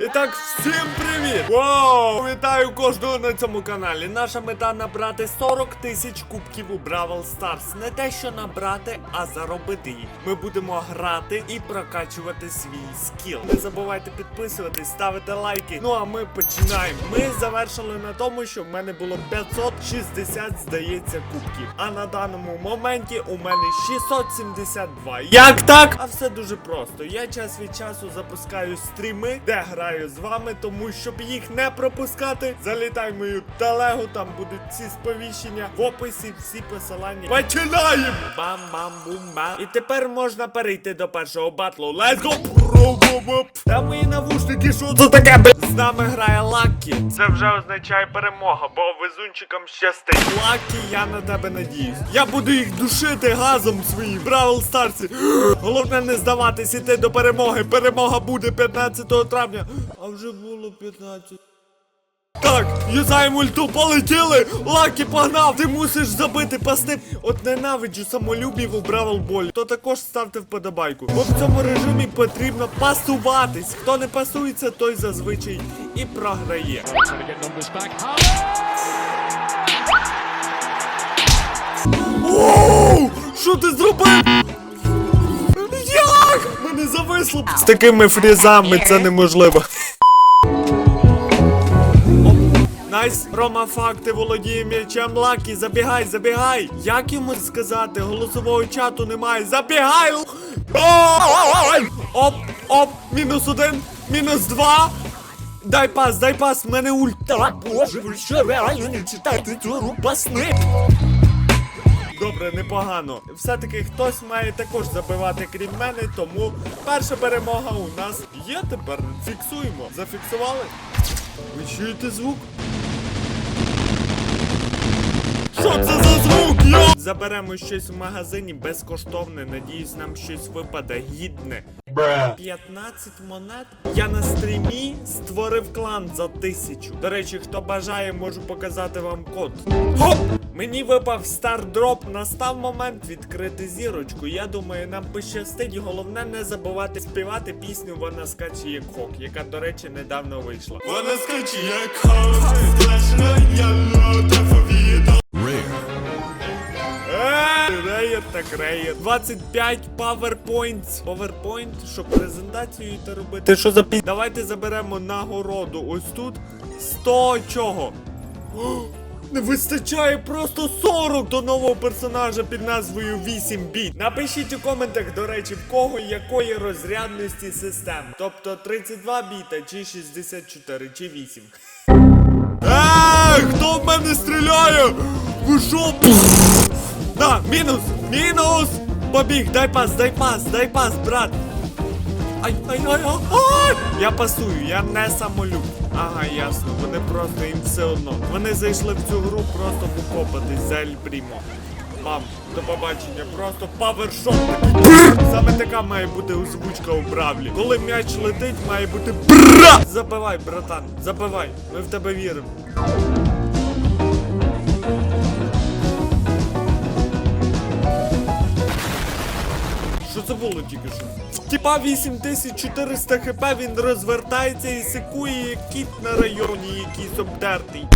І так, всім! Вау! Вітаю кожного на цьому каналі. Наша мета набрати 40 тисяч кубків у Бравл Старс. Не те, що набрати, а заробити їх. Ми будемо грати і прокачувати свій скіл. Не забувайте підписуватись, ставити лайки. Ну а ми починаємо. Ми завершили на тому, що в мене було 560, здається, кубків. А на даному моменті у мене 672. Як так? А все дуже просто. Я час від часу запускаю стріми, де граю з вами, тому щоб їх не пропускати, залітай в мою телегу, там будуть ці сповіщення в описі, всі посилання. Починаємо! Бам-бам-бум-бам. І тепер можна перейти до першого батлу. Let's go! Та мої навушники, що це таке? З нами грає Лакі. Це вже означає перемога, бо везунчикам щастить. Лакі, я на тебе надіюсь. Я буду їх душити газом своїм. Бравл Старсі. Головне не здаватись, іти до перемоги. Перемога буде 15 травня. А вже було 15. Так, юзаємо ульту, полетіли! Лакі погнав! Ти мусиш забити пасти. От ненавиджу самолюбів у Бравл Болі. То також ставте вподобайку. Бо в цьому режимі потрібно пасуватись. Хто не пасується, той зазвичай і програє. Оу! Що ти зробив? Як? Мене зависло. З такими фрізами це неможливо. Найс, Рома факти володіє м'ячем Лакі, забігай, забігай! Як йому сказати? Голосового чату немає. Забігай! Оп, оп, мінус один, мінус два. Дай пас, дай пас, в мене ульта. Боже, ви що реально не читаєте цю пасни? Добре, непогано. Все-таки хтось має також забивати крім мене, тому перша перемога у нас є тепер. Фіксуємо. Зафіксували? Ви чуєте звук? Що це за звук? Йо? Заберемо щось в магазині безкоштовне. Надіюсь, нам щось випаде гідне. 15 монет. Я на стрімі створив клан за тисячу. До речі, хто бажає, можу показати вам код. Хоп! Мені випав стардроп. Настав момент відкрити зірочку. Я думаю, нам пощастить. Головне не забувати співати пісню Вона скаче як хок, яка, до речі, недавно вийшла. Вона скаче як хок, сплешна яло, Е, Реєр так реєр. 25 PowerPoints. PowerPoint, щоб презентацію йти робити. Ти що за пі... Давайте заберемо нагороду. Ось тут 100 чого? Не вистачає просто 40 до нового персонажа під назвою 8 біт. Напишіть у коментах, до речі, в кого якої розрядності систем. Тобто 32 біта, чи 64, чи 8. Ей, хто в мене стріляє? Ви що? На, мінус! Мінус! Побіг, дай пас, дай пас, дай пас, брат! Ай, ай, ай, ай, ай! Я пасую, я не самолюб. Ага, ясно, вони просто їм все одно. Вони зайшли в цю гру просто покопатись за Ель Прімо. Мам, до побачення, просто павершот такий. Саме така має бути озвучка у Бравлі. Коли м'яч летить, має бути бра! Забивай, братан, забивай, ми в тебе віримо. Це було тільки що? Тіпа 8400 хп, він розвертається і секує як кіт на районі якийсь обдертий.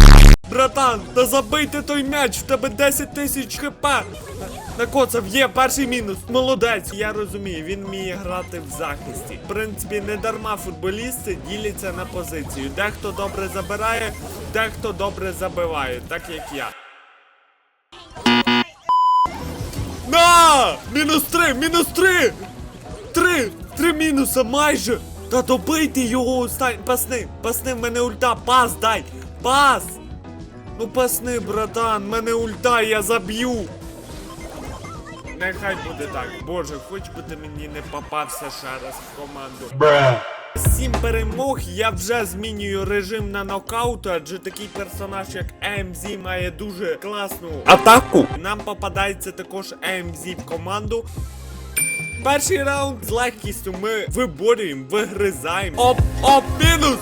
Братан, та забийте той м'яч, в тебе 10 тисяч хп. Накоцав, є перший мінус. Молодець. Я розумію, він вміє грати в захисті. В принципі, не дарма футболісти діляться на позицію. Дехто добре забирає, дехто добре забиває, так як я. На! Мінус три! Мінус три! Три! Три мінуса майже! Та добийте його остань. Пасни! Пасни, в мене ульта! Пас дай! Пас! Ну пасни, братан, в мене ульта, я заб'ю! Нехай буде так. Боже, хоч би ти мені не попався ще раз в команду. Сім перемог я вже змінюю режим на нокаут, адже такий персонаж, як AMZ, має дуже класну атаку. Нам попадається також AMZ в команду. Перший раунд з легкістю ми виборюємо, вигризаємо. Оп, оп, мінус!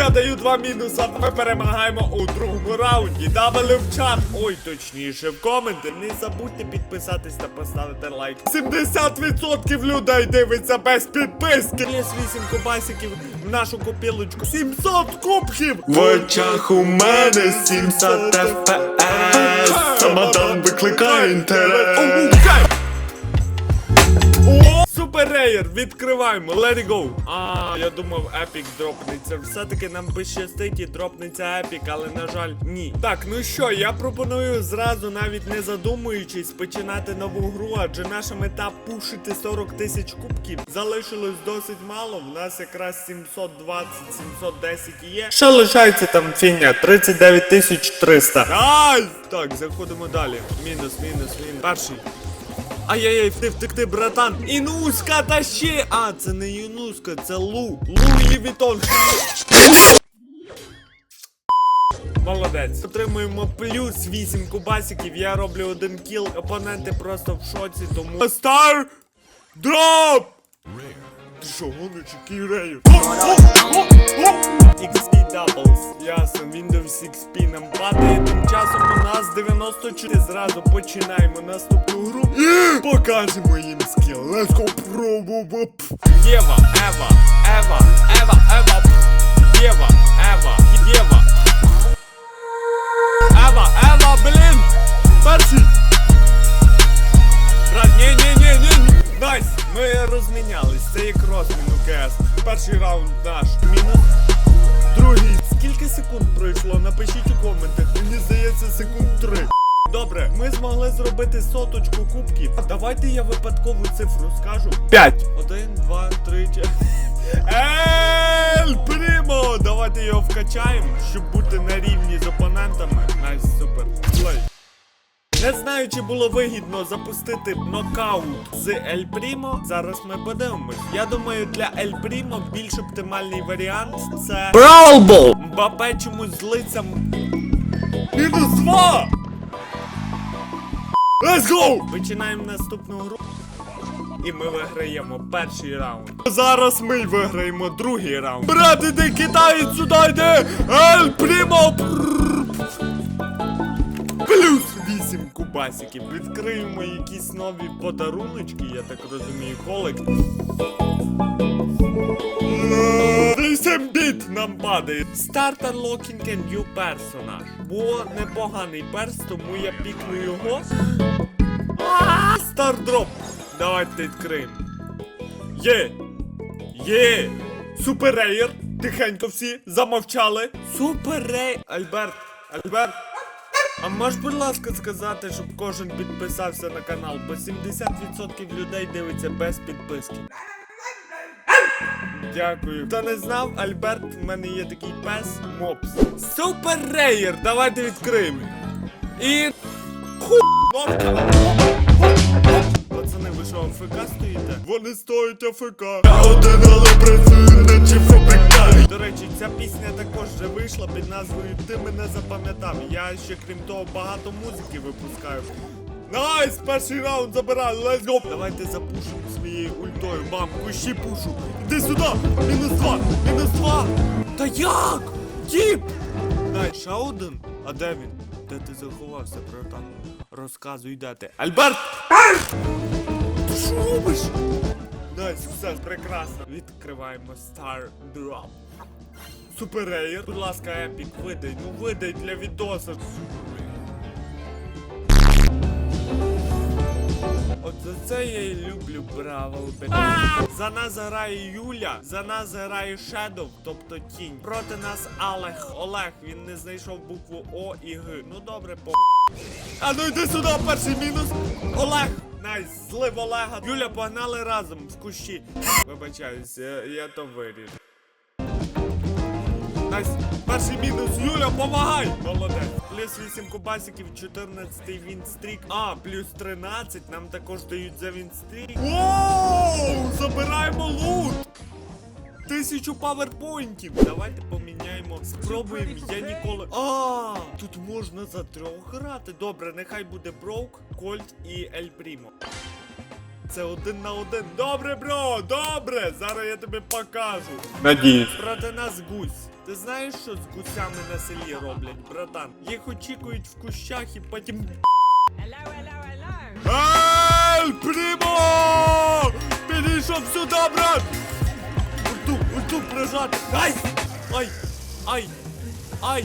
Я даю два мінуса. Ми перемагаємо у другому раунді. Давали в чат. Ой, точніше, в коменти. Не забудьте підписатись та поставити лайк. 70% людей дивиться без підписки. Ліс 8 кубасиків в нашу копілочку. 700 кубків! В очах у мене 700 FPS Самодан викликає інтерес Супер відкриваємо, let it go. А, я думав, епік дропнеться. Все-таки нам би щастить і дропнеться епік, але на жаль, ні. Так, ну що, я пропоную зразу, навіть не задумуючись, починати нову гру, адже наша мета пушити 40 тисяч кубків. Залишилось досить мало. В нас якраз 720, 710 є. Що лишається там фіня? 39 тисяч 300. Ай! Так, заходимо далі. Мінус, мінус, мінус. Перший. Ай-яй-яй, втекти, братан. Інуска та ще. А, це не Інуска, це Лу. Луї Вітон. Молодець. Отримуємо плюс 8 кубасиків. Я роблю один кіл. Опоненти просто в шоці, тому. Стар! Дроп! Ти що, гониш, який рею? XP Doubles. Ясно, Windows XP нам падає. Тим часом у нас 94. Зразу починаємо наступну гру. І покажемо їм скіл. Let's go, пробуємо. Єва, Ева, Ева, Ева, Ева. Єва, Ева, Єва. Ева, Ева, блін! Перший! Брат, ні, ні, ні, ні. Найс! Ми розмінялись. Це як розмін у КС. Перший раунд наш. Мінус. Другий. Скільки секунд пройшло? Напишіть у коментах. Мені здається, секунд три. Добре, ми змогли зробити соточку кубків. Давайте я випадкову цифру скажу. П'ять. Один, два, три, чотири. Ель Примо! Давайте його вкачаємо, щоб бути на рівні з опонентами. Найс, супер. Плей. Не знаю, чи було вигідно запустити нокаут з Ель Прімо. Зараз ми подивимось. Я думаю, для Ель Прімо більш оптимальний варіант це. Браулбол! Мбапе чомусь злиться. м- Мінус два! Let's go! Починаємо наступну гру. І ми виграємо перший раунд. Зараз ми виграємо другий раунд. Брат, іди китаєць сюди йди! Ель Прімо! Кубасиків. Відкриємо якісь нові подаруночки, я так розумію, колект. 8 біт нам падає. Start unlocking a new personage. Бо непоганий перс, тому я пікну його. Стардроп. Давайте відкриємо. Є! Є! Супер рейер! Тихенько всі замовчали. Супер рейер! Альберт! Альберт! А можеш, будь ласка, сказати, щоб кожен підписався на канал, бо 70% людей дивиться без підписки. Дякую. Хто не знав, Альберт, в мене є такий пес Мопс. Супер рейер! Давайте відкриємо. І. Ху... Пацани, ви що, АФК стоїте? Вони стоять АФК. Я один, але працюю наче фабрикант До речі, ця пісня також вже вийшла під назвою Ти мене запам'ятав. Я ще крім того багато музики випускаю. Найс! Перший раунд забираю, let's go! Давайте запушимо своєю ультою. Бам, кущі пушу. Іди сюди! Мінус два! Мінус два! Та як? Діп! Найс, ще один? А де він? Де ти заховався, братан? Розказуй, де ти. Альберт! Ти що робиш? Найс, все прекрасно. Відкриваємо Star Drop. Супер Будь ласка, епік, видай, ну видай для відоса. От за це я і люблю Бравл За нас грає Юля, за нас грає Шедов, тобто тінь. Проти нас Олег. Олег, він не знайшов букву О і Г. Ну добре, по. А ну йди сюди, перший мінус. Олег! Найс, злив Олега. Юля, погнали разом в кущі. Вибачаюсь, я, я то виріжу. Найс, перший мінус. Юля, помагай! Молодець. Плюс 8 кубасиків, 14 вінстрік. А, плюс 13. Нам також дають за вінстрік. Воу! Забираємо лут! Тисячу паверпойнтів. Давайте поміняємо. Спробуємо. Я ніколи. А, тут можна за трьох грати. Добре, нехай буде Броук, Кольт і Ель Прімо. Це один на один. Добре, бро, добре. Зараз я тобі покажу. Надіюсь. Проти нас гусь. Ти знаєш, що з гусями на селі роблять, братан? Їх очікують в кущах і потім. Hello, hello, hello. Ей, примо! Підійшов сюди, брат! Ульту, ульту прижати! Ай! Ай! Ай! Ай!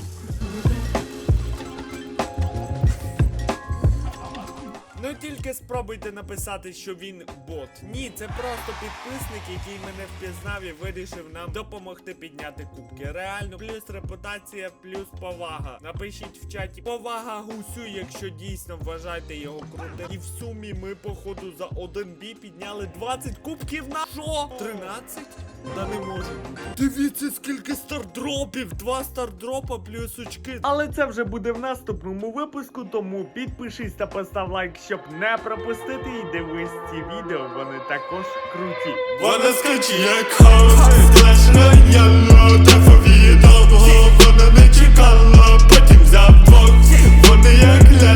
Ну тільки спробуйте написати, що він бот. Ні, це просто підписник, який мене впізнав і вирішив нам допомогти підняти кубки. Реально, плюс репутація, плюс повага. Напишіть в чаті повага гусю, якщо дійсно вважаєте його крутим. І в сумі ми, походу, за один бій підняли 20 кубків на що? 13? Та не може. Дивіться, скільки стардропів! Два стардропа плюс очки. Але це вже буде в наступному випуску, тому підпишись та постав лайк, щоб не пропустити. І дивись ці відео, вони також круті. Вона скаче як хаос Сплеш рояло та повідомого Вона не чекала, потім взяв двох Вони як ляльки